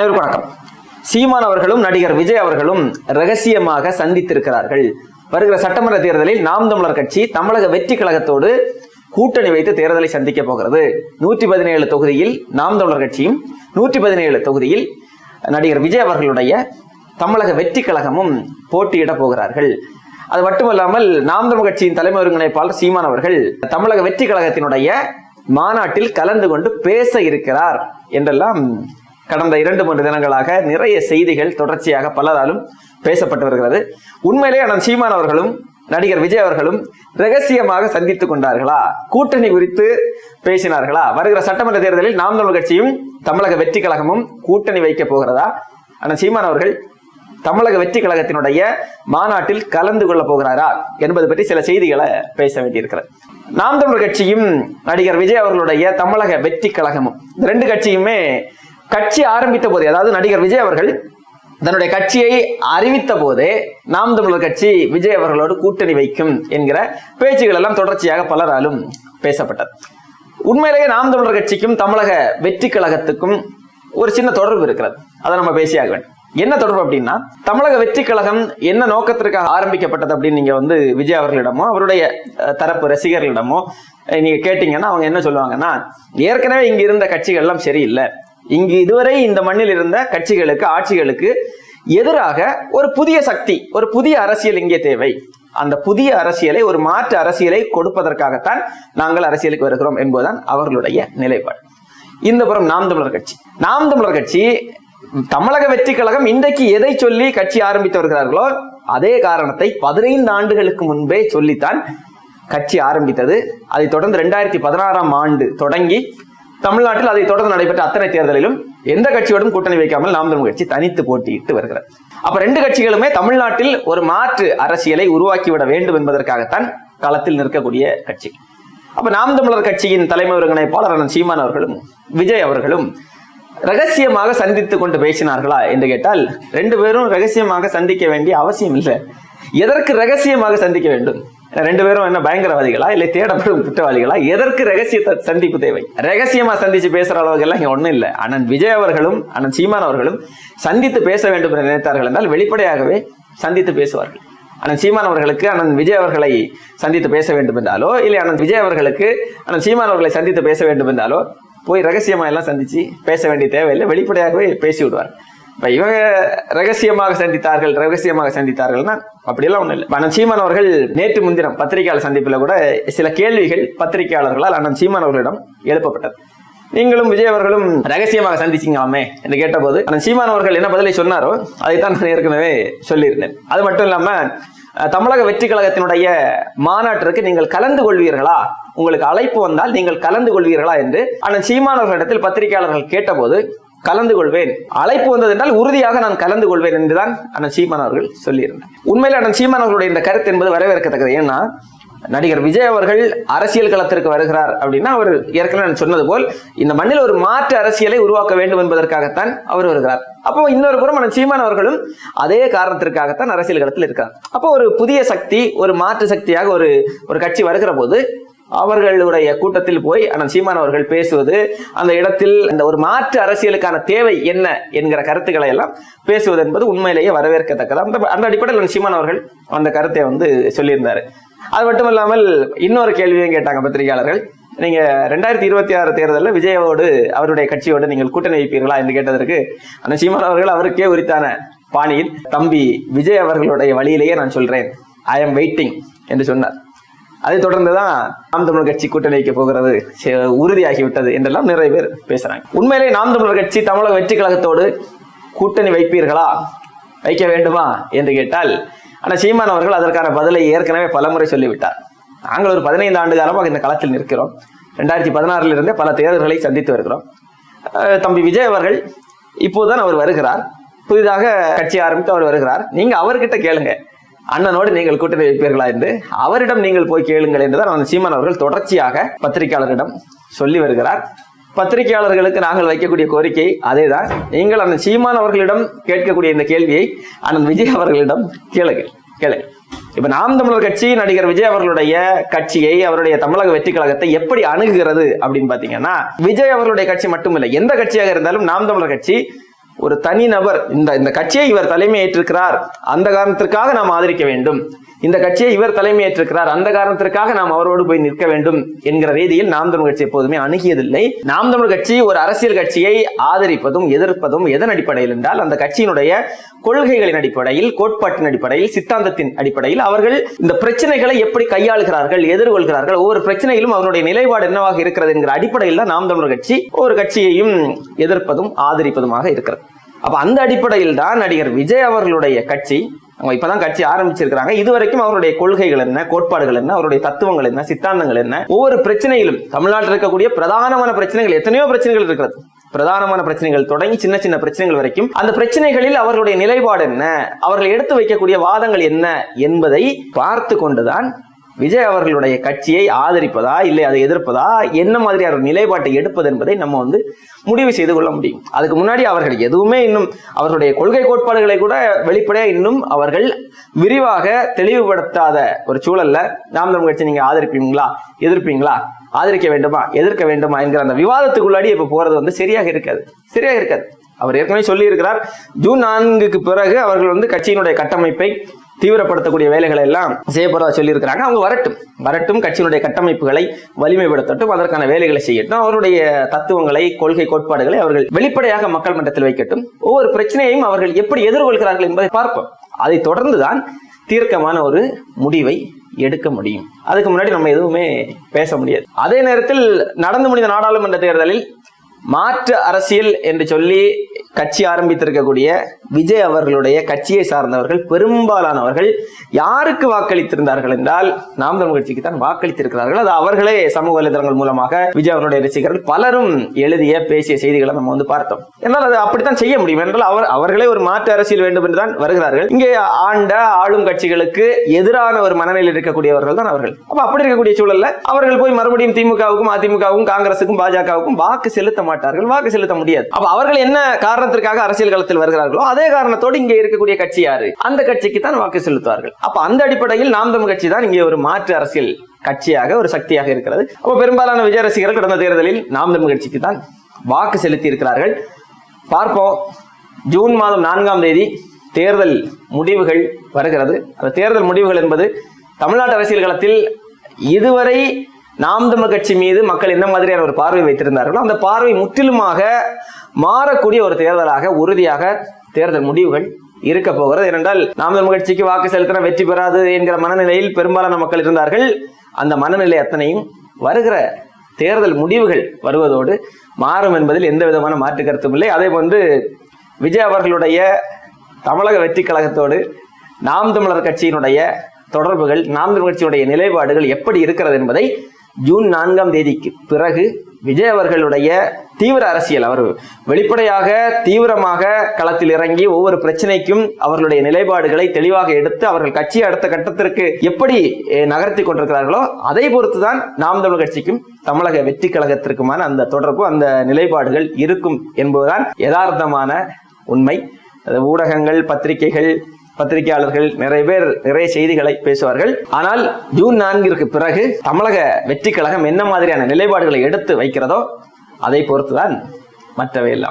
அனைவருக்கும் வணக்கம். சீமான் அவர்களும் நடிகர் விஜய் அவர்களும் ரகசியமாக சந்தித்திருக்கிறார்கள். வருகிற சட்டமன்ற தேர்தலில் நாம் தமிழர் கட்சி தமிழக வெற்றி கழகத்தோடு கூட்டணி வைத்து தேர்தலை சந்திக்க போகிறது. நூற்றி பதினேழு தொகுதியில் நாம் தமிழர் கட்சியும் நூற்றி பதினேழு தொகுதியில் நடிகர் விஜய் அவர்களுடைய தமிழக வெற்றி கழகமும் போட்டியிட போகிறார்கள். அது மட்டுமல்லாமல் நாம் தமிழ் கட்சியின் தலைமை ஒருங்கிணைப்பாளர் சீமான் அவர்கள் தமிழக வெற்றி கழகத்தினுடைய மாநாட்டில் கலந்து கொண்டு பேச இருக்கிறார் என்றெல்லாம் கடந்த இரண்டு மூன்று தினங்களாக நிறைய செய்திகள் தொடர்ச்சியாக பலராலும் பேசப்பட்டு வருகிறது. உண்மையிலே அண்ணன் சீமான் அவர்களும் நடிகர் விஜய் அவர்களும் ரகசியமாக சந்தித்துக் கொண்டார்களா? கூட்டணி குறித்து பேசினார்களா? வருகிற சட்டமன்ற தேர்தலில் நாம் தமிழ் கட்சியும் தமிழக வெற்றி கழகமும் கூட்டணி வைக்க போகிறதா? அண்ணன் சீமான் அவர்கள் தமிழக வெற்றி கழகத்தினுடைய மாநாட்டில் கலந்து கொள்ள போகிறாரா என்பது பற்றி சில செய்திகளை பேச வேண்டியிருக்கிறது. நாம் தமிழ் கட்சியும் நடிகர் விஜய் அவர்களுடைய தமிழக வெற்றி கழகமும் ரெண்டு கட்சியுமே கட்சி ஆரம்பித்த போது அதாவது நடிகர் விஜய் அவர்கள் தன்னுடைய கட்சியை அறிவித்த போதே நாம் தமிழர் கட்சி விஜய் அவர்களோடு கூட்டணி வைக்கும் என்கிற பேச்சுகள் எல்லாம் தொடர்ச்சியாக பலராலும் பேசப்பட்டது. உண்மையிலேயே நாம் தமிழர் கட்சிக்கும் தமிழக வெற்றி கழகத்துக்கும் ஒரு சின்ன தொடர்பு இருக்கிறது. அதை நம்ம பேசியாக வேண்டும். என்ன தொடர்பு அப்படின்னா தமிழக வெற்றி கழகம் என்ன நோக்கத்திற்காக ஆரம்பிக்கப்பட்டது அப்படின்னு நீங்க வந்து விஜய் அவர்களிடமோ அவருடைய தரப்பு ரசிகர்களிடமோ நீங்க கேட்டீங்கன்னா அவங்க என்ன சொல்லுவாங்கன்னா ஏற்கனவே இங்க இருந்த கட்சிகள் எல்லாம் சரியில்லை. இங்கு இதுவரை இந்த மண்ணில் இருந்த கட்சிகளுக்கு ஆட்சிகளுக்கு எதிராக ஒரு புதிய சக்தி ஒரு புதிய அரசியல் இங்கே தேவை. அந்த புதிய அரசியலை ஒரு மாற்று அரசியலை கொடுப்பதற்காகத்தான் நாங்கள் அரசியலுக்கு வருகிறோம் என்பதுதான் அவர்களுடைய நிலைப்பாடு. இந்த புறம் நாம் தமிழர் கட்சி. நாம் தமிழர் கட்சி தமிழக வெற்றி கழகம் இன்றைக்கு எதை சொல்லி கட்சி ஆரம்பித்து வருகிறார்களோ அதே காரணத்தை பதினைந்து ஆண்டுகளுக்கு முன்பே சொல்லித்தான் கட்சி ஆரம்பித்தது. அதை தொடர்ந்து ரெண்டாயிரத்தி பதினாறாம் ஆண்டு தொடங்கி தமிழ்நாட்டில் அதை தொடர்ந்து நடைபெற்ற அத்தனை தேர்தலிலும் எந்த கட்சியோடும் கூட்டணி வைக்காமல் நாம் தமிழ் கட்சி தனித்து போட்டியிட்டு வருகிறது. அப்ப ரெண்டு கட்சிகளுமே தமிழ்நாட்டில் ஒரு மாற்று அரசியலை உருவாக்கிவிட வேண்டும் என்பதற்காகத்தான் களத்தில் நிற்கக்கூடிய கட்சி. அப்ப நாம் தமிழர் கட்சியின் தலைமை ஒருங்கிணைப்பாளர் சீமான் அவர்களும் விஜய் அவர்களும் ரகசியமாக சந்தித்துக் கொண்டு பேசினார்களா என்று கேட்டால் ரெண்டு பேரும் ரகசியமாக சந்திக்க வேண்டிய அவசியம் இல்லை. எதற்கு ரகசியமாக சந்திக்க வேண்டும்? ரெண்டு பேரும் என்ன பயங்கரவாதிகளா? இல்லை தேடப்படும் குற்றவாளிகளா? எதற்கு ரகசிய சந்திப்பு தேவை? ரகசியமா சந்திச்சு பேசுற அளவுக்கு எல்லாம் இங்க ஒண்ணும் இல்லை. அண்ணன் விஜய் அவர்களும் அண்ணன் சீமான் அவர்களும் சந்தித்து பேச வேண்டும் என்று நினைத்தார்கள் என்றால் வெளிப்படையாகவே சந்தித்து பேசுவார்கள். அண்ணன் சீமான் அவர்களுக்கு அண்ணன் விஜய் அவர்களை சந்தித்து பேச வேண்டும் என்றாலோ இல்லை அண்ணன் விஜய் அவர்களுக்கு அண்ணன் சீமான் அவர்களை சந்தித்து பேச வேண்டும் என்றாலோ போய் ரகசியமா எல்லாம் சந்திச்சு பேச வேண்டிய தேவையில்லை. வெளிப்படையாகவே பேசி விடுவார். இப்போ இவங்க ரகசியமாக சந்தித்தார்கள் ரகசியமாக சந்தித்தார்கள்னா அப்படியெல்லாம் ஒன்றும் இல்லை. அண்ணன் சீமான் அவர்கள் நேற்று முன்தினம் பத்திரிகையாளர் சந்திப்பில் கூட சில கேள்விகள் பத்திரிகையாளர்களால் அண்ணன் சீமான் அவர்களிடம் எழுப்பப்பட்டது. நீங்களும் விஜய் அவர்களும் ரகசியமாக சந்திச்சிங்களாமே என்று கேட்டபோது அண்ணன் சீமான் அவர்கள் என்ன பதிலை சொன்னாரோ அதைத்தான் நான் ஏற்கனவே சொல்லியிருந்தேன். அது மட்டும் இல்லாமல் தமிழக வெற்றி கழகத்தினுடைய மாநாட்டிற்கு நீங்கள் கலந்து கொள்வீர்களா? உங்களுக்கு அழைப்பு வந்தால் நீங்கள் கலந்து கொள்வீர்களா? என்று அண்ணன் சீமானவர்களிடத்தில் பத்திரிகையாளர்கள் கேட்டபோது கலந்து கொள்வேன் அழைப்பு வந்தது என்றால் உறுதியாக நான் கலந்து கொள்வேன் என்றுதான் அண்ணன் சீமான் அவர்கள் சொல்லியிருந்தார். உண்மையில் அண்ணன் சீமான் அவர்களுடைய இந்த கருத்து என்பது வரவேற்கத்தக்கது. ஏன்னா நடிகர் விஜய் அவர்கள் அரசியல் களத்திற்கு வருகிறார் அப்படின்னா அவர் ஏற்கனவே நான் சொன்னது போல் இந்த மண்ணில் ஒரு மாற்று அரசியலை உருவாக்க வேண்டும் என்பதற்காகத்தான் அவர் வருகிறார். அப்போ இன்னொரு புறம் அண்ணன் சீமான் அவர்களும் அதே காரணத்திற்காகத்தான் அரசியல் களத்தில் இருக்கிறார். அப்போ ஒரு புதிய சக்தி ஒரு மாற்று சக்தியாக ஒரு ஒரு கட்சி வருகிற போது அவர்களுடைய கூட்டத்தில் போய் அண்ணன் சீமான் அவர்கள் பேசுவது அந்த இடத்தில் அந்த ஒரு மாற்று அரசியலுக்கான தேவை என்ன என்கிற கருத்துக்களை எல்லாம் பேசுவது என்பது உண்மையிலேயே வரவேற்கத்தக்கது. அந்த அந்த அடிப்படையில் சீமான் அவர்கள் அந்த கருத்தை வந்து சொல்லியிருந்தாரு. அது மட்டும் இல்லாமல் இன்னொரு கேள்வியும் கேட்டாங்க பத்திரிகையாளர்கள். நீங்க ரெண்டாயிரத்தி இருபத்தி ஆறு தேர்தலில் விஜயோடு அவருடைய கட்சியோடு நீங்கள் கூட்டணி வைப்பீர்களா என்று கேட்டதற்கு அந்த சீமான் அவர்கள் அவருக்கே உரித்தான பாணியில் தம்பி விஜய் அவர்களுடைய வழியிலேயே நான் சொல்றேன். ஐ எம் வெயிட்டிங் என்று சொன்னார். அதைத் தொடர்ந்து தான் நாம் தமிழர் கட்சி கூட்டணி வைக்க போகிறது சே- உறுதியாகிவிட்டது என்றெல்லாம் நிறைய பேர் பேசுறாங்க. உண்மையிலே நாம் தமிழர் கட்சி தமிழக வெற்றி கழகத்தோடு கூட்டணி வைப்பீர்களா? வைக்க வேண்டுமா என்று கேட்டால் ஆனால் சீமான் அவர்கள் அதற்கான பதிலை ஏற்கனவே பலமுறை சொல்லிவிட்டார். நாங்கள் ஒரு பதினைந்து ஆண்டு காலமாக இந்த களத்தில் நிற்கிறோம். ரெண்டாயிரத்தி பதினாறுல இருந்தே பல தேர்தல்களை சந்தித்து வருகிறோம். தம்பி விஜய் அவர்கள் இப்போதுதான் அவர் வருகிறார். புதிதாக கட்சி ஆரம்பித்து அவர் வருகிறார். நீங்க அவர்கிட்ட கேளுங்க. அண்ணனோடு நீங்கள் கூட்டணி வைப்பீர்களா என்று அவரிடம் நீங்கள் போய் கேளுங்கள் என்றுதான் அந்த சீமான் அவர்கள் தொடர்ச்சியாக பத்திரிகையாளரிடம் சொல்லி வருகிறார். பத்திரிகையாளர்களுக்கு நாங்கள் வைக்கக்கூடிய கோரிக்கை அதேதான். நீங்கள் அண்ணன் சீமான் அவர்களிடம் கேட்கக்கூடிய இந்த கேள்வியை அண்ணன் விஜய் அவர்களிடம் கேளுங்கள். கேளுங்க இப்ப நாம் தமிழர் கட்சி நடிகர் விஜய் அவர்களுடைய கட்சியை அவருடைய தமிழக வெற்றி கழகத்தை எப்படி அணுகுகிறது அப்படின்னு பாத்தீங்கன்னா விஜய் அவர்களுடைய கட்சி மட்டுமில்லை. எந்த கட்சியாக இருந்தாலும் நாம் தமிழர் கட்சி ஒரு தனி நபர் இந்த இந்த கட்சியை இவர் தலைமை ஏற்றிருக்கிறார் அந்த காரணத்திற்காக நாம் ஆதரிக்க வேண்டும். இந்த கட்சியை இவர் தலைமையேற்றிருக்கிறார். அந்த காரணத்திற்காக நாம் அவரோடு போய் நிற்க வேண்டும் என்கிற ரீதியில் நாம் தமிழ் கட்சி எப்போதுமே அணுகியதில்லை. நாம் தமிழ் கட்சி ஒரு அரசியல் கட்சியை ஆதரிப்பதும் எதிர்ப்பதும் எதன் அடிப்படையில் என்றால் அந்த கட்சியினுடைய கொள்கைகளின் அடிப்படையில் கோட்பாட்டின் அடிப்படையில் சித்தாந்தத்தின் அடிப்படையில் அவர்கள் இந்த பிரச்சனைகளை எப்படி கையாளுகிறார்கள் எதிர்கொள்கிறார்கள் ஒவ்வொரு பிரச்சனையிலும் அவருடைய நிலைப்பாடு என்னவாக இருக்கிறது என்கிற அடிப்படையில் தான் நாம் தமிழர் கட்சி ஒரு கட்சியையும் எதிர்ப்பதும் ஆதரிப்பதுமாக இருக்கிறது. அப்ப அந்த அடிப்படையில் தான் நடிகர் விஜய் அவர்களுடைய கட்சி அவங்க இப்பதான் கட்சி ஆரம்பிச்சிருக்கிறாங்க. இதுவரைக்கும் அவருடைய கொள்கைகள் என்ன கோட்பாடுகள் என்ன அவருடைய தத்துவங்கள் என்ன சித்தாந்தங்கள் என்ன? ஒவ்வொரு பிரச்சனையிலும் தமிழ்நாட்டில் இருக்கக்கூடிய பிரதானமான பிரச்சனைகள் எத்தனையோ பிரச்சனைகள் இருக்கிறது. பிரதானமான பிரச்சனைகள் தொடங்கி சின்ன சின்ன பிரச்சனைகள் வரைக்கும் அந்த பிரச்சனைகளில் அவர்களுடைய நிலைப்பாடு என்ன? அவர்கள் எடுத்து வைக்கக்கூடிய வாதங்கள் என்ன என்பதை பார்த்து கொண்டுதான் விஜய் அவர்களுடைய கட்சியை ஆதரிப்பதா இல்லை அதை எதிர்ப்பதா என்ன மாதிரியான நிலைப்பாட்டை எடுப்பது என்பதை நம்ம வந்து முடிவு செய்து கொள்ள முடியும். அதுக்கு முன்னாடி அவர்கள் எதுவுமே இன்னும் அவர்களுடைய கொள்கை கோட்பாடுகளை கூட வெளிப்படையாக இன்னும் அவர்கள் விரிவாக தெளிவுபடுத்தாத ஒரு சூழல்ல நாம் தமிழ் கட்சி நீங்க ஆதரிப்பீங்களா எதிர்ப்பீங்களா ஆதரிக்க வேண்டுமா எதிர்க்க வேண்டுமா என்கிற அந்த விவாதத்துக்குள்ளாடி இப்ப போறது வந்து சரியாக இருக்காது. சரியாக இருக்காது. அவர் ஏற்கனவே சொல்லியிருக்கிறார் ஜூன் நான்குக்கு பிறகு அவர்கள் வந்து கட்சியினுடைய கட்டமைப்பை தீவிரப்படுத்தக்கூடிய வேலைகளை எல்லாம் செய்ய சொல்லியிருக்கிறாங்க. அவங்க வரட்டும். வரட்டும் கட்சியினுடைய கட்டமைப்புகளை வலிமைப்படுத்தட்டும் அதற்கான வேலைகளை செய்யட்டும் அவருடைய தத்துவங்களை கொள்கை கோட்பாடுகளை அவர்கள் வெளிப்படையாக மக்கள் மன்றத்தில் வைக்கட்டும். ஒவ்வொரு பிரச்சனையையும் அவர்கள் எப்படி எதிர்கொள்கிறார்கள் என்பதை பார்ப்போம். அதை தொடர்ந்துதான் தீர்க்கமான ஒரு முடிவை எடுக்க முடியும். அதுக்கு முன்னாடி நம்ம எதுவுமே பேச முடியாது. அதே நேரத்தில் நடந்து முடிந்த நாடாளுமன்ற தேர்தலில் மாற்று அரசியல் என்று சொல்லி கட்சி ஆரம்பித்திருக்கக்கூடிய விஜய் அவர்களுடைய கட்சியை சார்ந்தவர்கள் பெரும்பாலானவர்கள் யாருக்கு வாக்களித்திருந்தார்கள் என்றால் நாம் தமிழ் கட்சிக்கு தான் வாக்களித்திருக்கிறார்கள். அது அவர்களே சமூக வலைதளங்கள் மூலமாக விஜய் அவர்களுடைய ரசிகர்கள் பலரும் எழுதிய பேசிய செய்திகளை நம்ம வந்து பார்த்தோம். என்றால் அது அப்படித்தான் செய்ய முடியும். என்றால் அவர் அவர்களே ஒரு மாற்று அரசியல் வேண்டும் என்று தான் வருகிறார்கள். இங்கே ஆண்ட ஆளும் கட்சிகளுக்கு எதிரான ஒரு மனநிலையில் இருக்கக்கூடியவர்கள் தான் அவர்கள். அப்ப அப்படி இருக்கக்கூடிய சூழல்ல அவர்கள் போய் மறுபடியும் திமுகவுக்கும் அதிமுகவுக்கும் காங்கிரசுக்கும் பாஜகவுக்கும் வாக்கு செலுத்த மாட்டார்கள் வாக்கு செலுத்த முடியாது. அப்ப அவர்கள் என்ன காரணத்திற்காக அரசியல் களத்தில் வருகிறார்களோ அதே காரணத்தோடு இங்கே இருக்கக்கூடிய கட்சி யாரு? அந்த கட்சிக்கு தான் வாக்கு செலுத்துவார்கள். அப்ப அந்த அடிப்படையில் நாம் தமிழ் கட்சி தான் இங்கே ஒரு மாற்று அரசியல் கட்சியாக ஒரு சக்தியாக இருக்கிறது. அப்ப பெரும்பாலான விஜய் ரசிகர்கள் கடந்த தேர்தலில் நாம் தமிழ் கட்சிக்கு தான் வாக்கு செலுத்தி இருக்கிறார்கள் பார்ப்போம். ஜூன் மாதம் நான்காம் தேதி தேர்தல் முடிவுகள் வருகிறது. அந்த தேர்தல் முடிவுகள் என்பது தமிழ்நாட்டு அரசியல் களத்தில் இதுவரை நாம் தமிழ் கட்சி மீது மக்கள் என்ன மாதிரியான ஒரு பார்வை வைத்திருந்தார்களோ அந்த பார்வை முற்றிலுமாக மாறக்கூடிய ஒரு தேர்தலாக உறுதியாக தேர்தல் முடிவுகள் இருக்க போகிறது. ஏனென்றால் நாம் தமிழ் கட்சிக்கு வாக்கு செலுத்தின வெற்றி பெறாது என்கிற மனநிலையில் பெரும்பாலான மக்கள் இருந்தார்கள். அந்த மனநிலை அத்தனையும் வருகிற தேர்தல் முடிவுகள் வருவதோடு மாறும் என்பதில் எந்த விதமான மாற்று கருத்தும் இல்லை. அதே போன்று விஜய் அவர்களுடைய தமிழக வெற்றி கழகத்தோடு நாம் தமிழர் கட்சியினுடைய தொடர்புகள் நாம் தமிழர் கட்சியினுடைய நிலைப்பாடுகள் எப்படி இருக்கிறது என்பதை ஜூன் நான்காம் தேதிக்கு பிறகு விஜய் அவர்களுடைய தீவிர அரசியல் அவர் வெளிப்படையாக தீவிரமாக களத்தில் இறங்கி ஒவ்வொரு பிரச்சனைக்கும் அவர்களுடைய நிலைப்பாடுகளை தெளிவாக எடுத்து அவர்கள் கட்சியை அடுத்த கட்டத்திற்கு எப்படி நகர்த்தி கொண்டிருக்கிறார்களோ அதை பொறுத்துதான் நாம் தமிழ் கட்சிக்கும் தமிழக வெற்றி கழகத்திற்குமான அந்த தொடர்பு அந்த நிலைப்பாடுகள் இருக்கும் என்பதுதான் யதார்த்தமான உண்மை. ஊடகங்கள் பத்திரிகைகள் பத்திரிகையாளர்கள் நிறைய பேர் நிறைய செய்திகளை பேசுவார்கள். ஆனால் ஜூன் நான்கிற்கு பிறகு தமிழக வெற்றி கழகம் என்ன மாதிரியான நிலைப்பாடுகளை எடுத்து வைக்கிறதோ அதை பொறுத்துதான் மற்றவை எல்லாம்